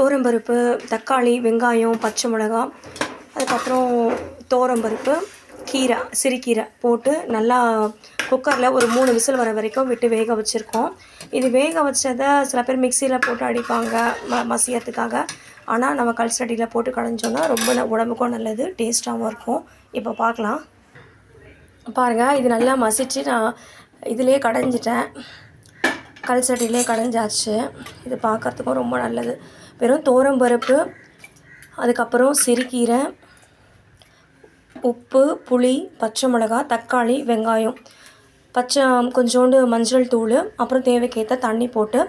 தோரம்பருப்பு தக்காளி வெங்காயம் பச்சை மிளகா அதுக்கப்புறம் தோரம்பருப்பு கீரை சிறுகீரை போட்டு நல்லா குக்கரில் ஒரு மூணு விசில் வர வரைக்கும் விட்டு வேக வச்சுருக்கோம். இது வேக வச்சதை சில பேர் மிக்சியில் போட்டு அடிப்பாங்க ம மசியத்துக்காக. ஆனால் நம்ம கல்சட்டியில் போட்டு கடைஞ்சோன்னா ரொம்ப உடம்புக்கும் நல்லது டேஸ்ட்டாகவும் இருக்கும். இப்போ பார்க்கலாம். பாருங்கள் இது நல்லா மசிச்சு நான் இதிலே கடைஞ்சிட்டேன். கல் சட்டியிலே கடைஞ்சாச்சு. இது பார்க்கறதுக்கும் ரொம்ப நல்லது. வெறும் தோரம்பருப்பு அதுக்கப்புறம் சிறுகீரை உப்பு புளி பச்சை மிளகா தக்காளி வெங்காயம் பச்சை கொஞ்சோண்டு மஞ்சள் தூள் அப்புறம் தேவைக்கேற்ற தண்ணி போட்டு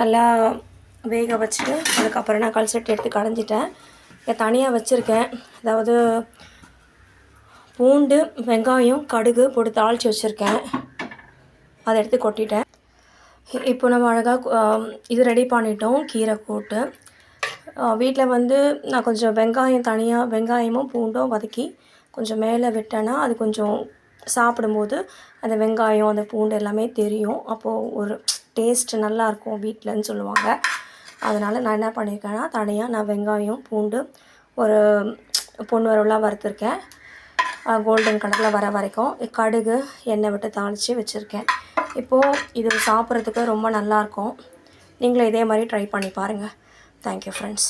நல்லா வேக வச்சுட்டு அதுக்கப்புறம் நான் கல்சட்டி எடுத்து கடைஞ்சிட்டேன். இதை தனியாக வச்சுருக்கேன். அதாவது பூண்டு வெங்காயம் கடுகு போட்டு தாளித்து வச்சுருக்கேன். அதை எடுத்து கொட்டிட்டேன். இப்போ நம்ம அழகாக இது ரெடி பண்ணிட்டோம் கீரை கூட்டு வீட்டில் வந்து நான் கொஞ்சம் வெங்காயம் தனியாக வெங்காயமும் பூண்டும் வதக்கி கொஞ்சம் மேலே விட்டேன்னா அது கொஞ்சம் சாப்பிடும்போது அந்த வெங்காயம் அந்த பூண்டு எல்லாமே தெரியும். அப்போது ஒரு டேஸ்ட் நல்லாயிருக்கும் வீட்டிலன்னு சொல்லுவாங்க. அதனால் நான் என்ன பண்ணியிருக்கேன்னா தனியாக நான் வெங்காயம் பூண்டு ஒரு பொண்ணு வரவெல்லாம் வறுத்துருக்கேன். கோல்டன் கலரில் வர வரைக்கும் கடுகு எண்ணெய் விட்டு தாளித்து வச்சுருக்கேன். இப்போது இது சாப்பிட்றதுக்கு ரொம்ப நல்லாயிருக்கும் நீங்களும் இதே மாதிரி ட்ரை பண்ணி பாருங்கள் தேங்க்யூ ஃப்ரெண்ட்ஸ்